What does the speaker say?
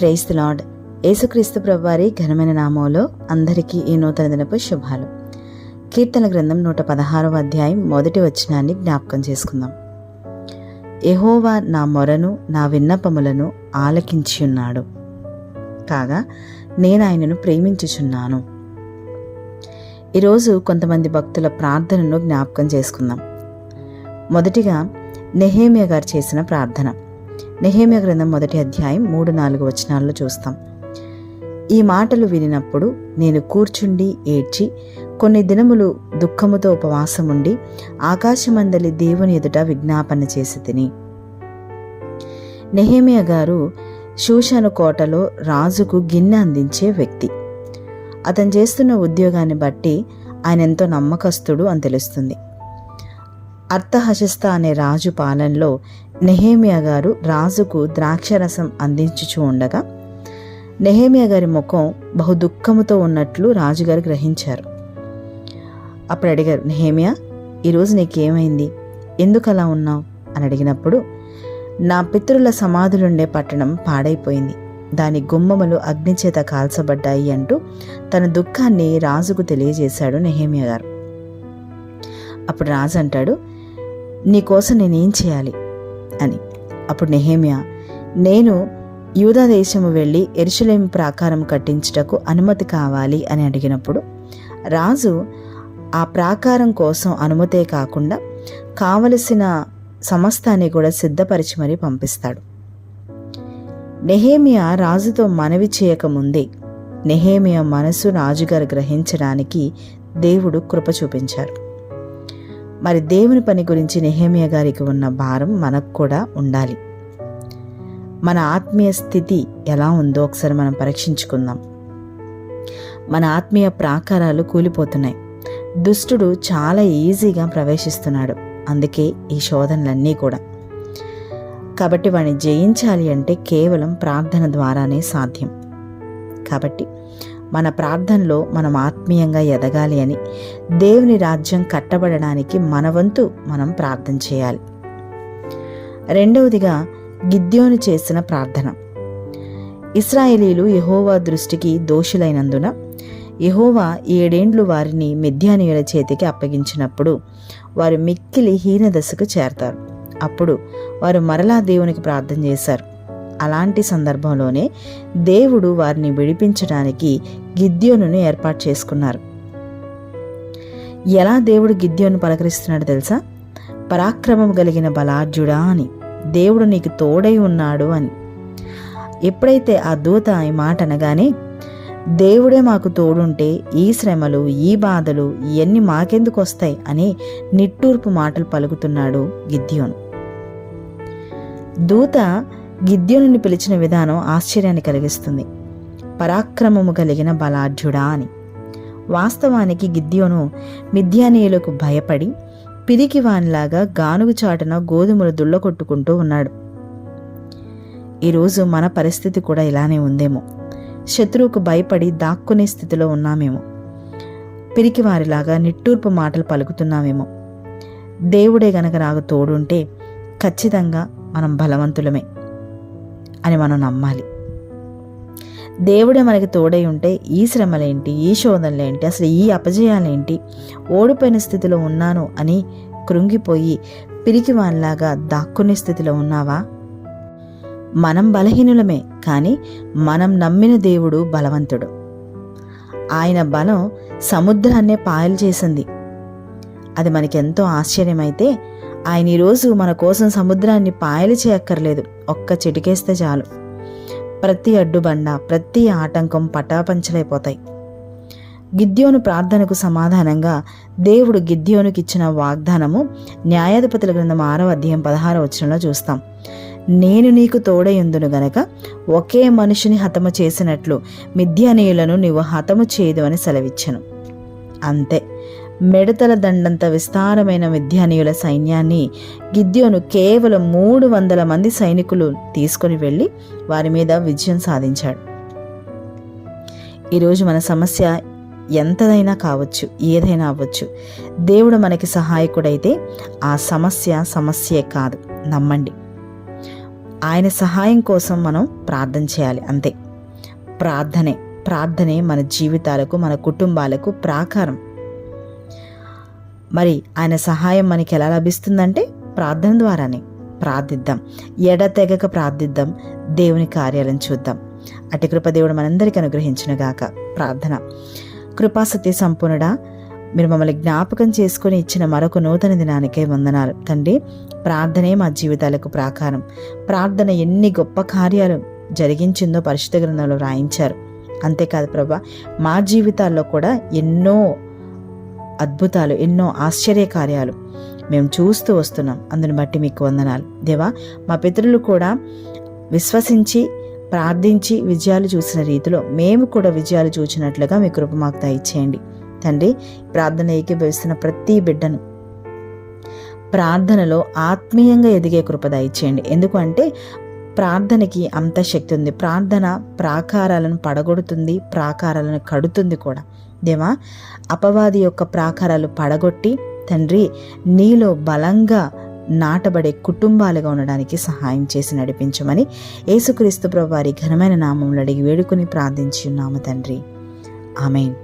Praise lord. యేసుక్రీస్తు ప్రభువారి ఘనమైన నామంలో అందరికీ ఈ నూతన దినపు శుభాలు. కీర్తన గ్రంథం నూట పదహారవ అధ్యాయం మొదటి వచనాన్ని జ్ఞాపకం చేసుకుందాం. ఎహోవా నా మొరను నా విన్నపములను ఆలకించి ఉన్నాడు కాగా నేను ఆయనను ప్రేమించుచున్నాను. ఈరోజు కొంతమంది భక్తుల ప్రార్థనను జ్ఞాపకం చేసుకుందాం. మొదటిగా నెహేమియా గారు చేసిన ప్రార్థన. నెహేమ్య గ్రంథం మొదటి అధ్యాయం మూడు నాలుగు వచనాల్లో చూస్తాం. ఈ మాటలు వినినప్పుడు నేను కూర్చుండి ఏడ్చి కొన్ని దినములు దుఃఖముతో ఉపవాసముండి ఆకాశమందలి దేవుని ఎదుట విజ్ఞాపన చేసి తిని. నెహేమియా గారు శూషను కోటలో రాజుకు గిన్నె అందించే వ్యక్తి. అతను చేస్తున్న ఉద్యోగాన్ని బట్టి ఆయన ఎంతో నమ్మకస్తుడు అని తెలుస్తుంది. అర్థహశస్త అనే రాజు పాలనలో నెహేమియా గారు రాజుకు ద్రాక్షరసం అందించుచూ ఉండగా నెహేమియా గారి ముఖం బహు దుఃఖముతో ఉన్నట్లు రాజుగారు గ్రహించారు. అప్పుడు అడిగారు నెహేమియా ఈరోజు నీకేమైంది? ఎందుకు అలా ఉన్నావు? అని అడిగినప్పుడు నా పితరుల సమాధులుండే పట్టణం పాడైపోయింది. దాని గుమ్మములు అగ్నిచేత కాల్చబడ్డాయి అంటూ తన దుఃఖాన్ని రాజుకు తెలియజేశాడు నెహేమియా గారు. అప్పుడు రాజు అంటాడు నీకోసం నేనేం చేయాలి? అని. అప్పుడు నెహేమియా నేను యూదా దేశము వెళ్ళి ఎరుసలేం ప్రాకారం కట్టించుటకు అనుమతి కావాలి అని అడిగినప్పుడు రాజు ఆ ప్రాకారం కోసం అనుమతే కాకుండా కావలసిన సమస్తాన్ని కూడా సిద్ధపరిచి మరీ పంపిస్తాడు. నెహేమియా రాజుతో మనవి చేయకముందే నెహేమియా మనసు రాజుగారు గ్రహించడానికి దేవుడు కృప చూపించారు. మరి దేవుని పని గురించి నెహేమియ గారికి ఉన్న భారం మనకు కూడా ఉండాలి. మన ఆత్మీయ స్థితి ఎలా ఉందో ఒకసారి మనం పరీక్షించుకుందాం. మన ఆత్మీయ ప్రాకారాలు కూలిపోతున్నాయి. దుష్టుడు చాలా ఈజీగా ప్రవేశిస్తున్నాడు. అందుకే ఈ శోధనలన్నీ కూడా. కాబట్టి వాడిని జయించాలి అంటే కేవలం ప్రార్థన ద్వారానే సాధ్యం. కాబట్టి మన ప్రార్థనలో మనం ఆత్మీయంగా ఎదగాలి అని దేవుని రాజ్యం కట్టబడడానికి మన వంతు మనం ప్రార్థన చేయాలి. రెండవదిగా గిద్యోను చేసిన ప్రార్థన. ఇస్రాయేలీలు యహోవా దృష్టికి దోషులైనందున యహోవా ఏడేండ్లు వారిని మిథ్యానీయుల చేతికి అప్పగించినప్పుడు వారు మిక్కిలి హీనదశకు చేరతారు. అప్పుడు వారు మరలా దేవునికి ప్రార్థన చేశారు. అలాంటి సందర్భంలోనే దేవుడు వారిని విడిపించడానికి గిద్యోనును ఏర్పాటు చేసుకున్నారు. ఎలా దేవుడు గిద్యోను పలకరిస్తున్నాడు తెలుసా? పరాక్రమం కలిగిన బలార్జుడా అని దేవుడు నీకు తోడై ఉన్నాడు అని. ఎప్పుడైతే ఆ దూత ఈ మాట అనగానే దేవుడే మాకు తోడుంటే ఈ శ్రమలు ఈ బాధలు ఇవన్నీ మాకెందుకు వస్తాయి? అని నిట్టూర్పు మాటలు పలుకుతున్నాడు గిద్యోను. దూత గిద్యోనుని పిలిచిన విధానం ఆశ్చర్యాన్ని కలిగిస్తుంది. పరాక్రమము కలిగిన బలాఢ్యుడా అని. వాస్తవానికి గిద్యోను మిథ్యానీయులకు భయపడి పిరికి వానిలాగా గానుగు చాటున గోధుమలు దుళ్ళకొట్టుకుంటూ ఉన్నాడు. ఈరోజు మన పరిస్థితి కూడా ఇలానే ఉందేమో. శత్రువుకు భయపడి దాక్కునే స్థితిలో ఉన్నామేమో. పిరికి వారిలాగా నిట్టూర్పు మాటలు పలుకుతున్నామేమో. దేవుడే గనక నాకు తోడుంటే ఖచ్చితంగా మనం బలవంతులమే. అని మనం నమ్మాలి. దేవుడే మనకి తోడై ఉంటే ఈ శ్రమలేంటి ఈ శోధనలేంటి అసలు ఈ అపజయాలేంటి ఓడిపోయిన స్థితిలో ఉన్నాను అని కృంగిపోయి పిరికి వానిలాగా దాక్కునే స్థితిలో ఉన్నావా? మనం బలహీనులమే కానీ మనం నమ్మిన దేవుడు బలవంతుడు. ఆయన బలం సముద్రాన్నే పాయలు చేసింది. అది మనకెంతో ఆశ్చర్యమైతే ఆయన ఈరోజు మన కోసం సముద్రాన్ని పాయలు చేయక్కర్లేదు. ఒక్క చిటికేస్తే చాలు. ప్రతి అడ్డుబండ ప్రతి ఆటంకం పటాపంచలైపోతాయి. గిద్యోను ప్రార్థనకు సమాధానంగా దేవుడు గిద్యోనుకిచ్చిన వాగ్దానము న్యాయాధిపతుల గ్రంథం ఆరవ అధ్యాయం పదహారవ వచనంలో చూస్తాం. నేను నీకు తోడయుందును గనక ఒకే మనిషిని హతము చేసినట్లు మిథ్యానీయులను నీవు హతము చేయదు అని సెలవిచ్చను. అంతే. మెడతల దండంత విస్తారమైన మిథ్యానీయుల సైన్యాన్ని గిద్యోను కేవలం మూడు వందల మంది సైనికులు తీసుకుని వెళ్ళి వారి మీద విజయం సాధించాడు. ఈరోజు మన సమస్య ఎంతదైనా కావచ్చు ఏదైనా అవ్వచ్చు. దేవుడు మనకి సహాయకుడైతే ఆ సమస్య సమస్యే కాదు. నమ్మండి. ఆయన సహాయం కోసం మనం ప్రార్థన చేయాలి అంతే. ప్రార్థనే ప్రార్థనే మన జీవితాలకు మన కుటుంబాలకు ప్రాకారం. మరి ఆయన సహాయం మనకి ఎలా లభిస్తుందంటే ప్రార్థన ద్వారానే ప్రార్థిద్దాం. ఎడతెగక ప్రార్థిద్దాం. దేవుని కార్యాలను చూద్దాం. అటు కృపదేవుడు మనందరికీ అనుగ్రహించునుగాక. ప్రార్థన. కృపాసత్య సంపూర్ణుడా మీరు మమ్మల్ని జ్ఞాపకం చేసుకుని ఇచ్చిన మరొక నూతన దినానికే వందనాలు. తండ్రి ప్రార్థనే మా జీవితాలకు ప్రాకారం. ప్రార్థన ఎన్ని గొప్ప కార్యాలు జరిగించిందో పరిశుద్ధ గ్రంథంలో రాయించారు. అంతేకాదు ప్రభా మా జీవితాల్లో కూడా ఎన్నో అద్భుతాలు ఎన్నో ఆశ్చర్యకార్యాలు మేము చూస్తూ వస్తున్నాం. అందుని బట్టి మీకు వందనాలు. దేవా మా పితరులు కూడా విశ్వసించి ప్రార్థించి విజయాలు చూసిన రీతిలో మేము కూడా విజయాలు చూచినట్లుగా మీ కృప మాకు దయచేయండి. తండ్రి ప్రార్థన ఏకీభవిస్తున్న ప్రతి బిడ్డను ప్రార్థనలో ఆత్మీయంగా ఎదిగే కృప దయచేయండి. ఎందుకంటే ప్రార్థనకి అంత శక్తి ఉంది. ప్రార్థన ప్రాకారాలను పడగొడుతుంది ప్రాకారాలను కడుతుంది కూడా. దేవా అపవాది యొక్క ప్రాకారాలు పడగొట్టి తండ్రి నీలో బలంగా నాటబడే కుటుంబాలుగా ఉండడానికి సహాయం చేసి నడిపించమని యేసుక్రీస్తు ప్రభు వారి ఘనమైన నామంలో అడిగి వేడుకుని ప్రార్థించి ఉన్నాము తండ్రి. ఆమెన్.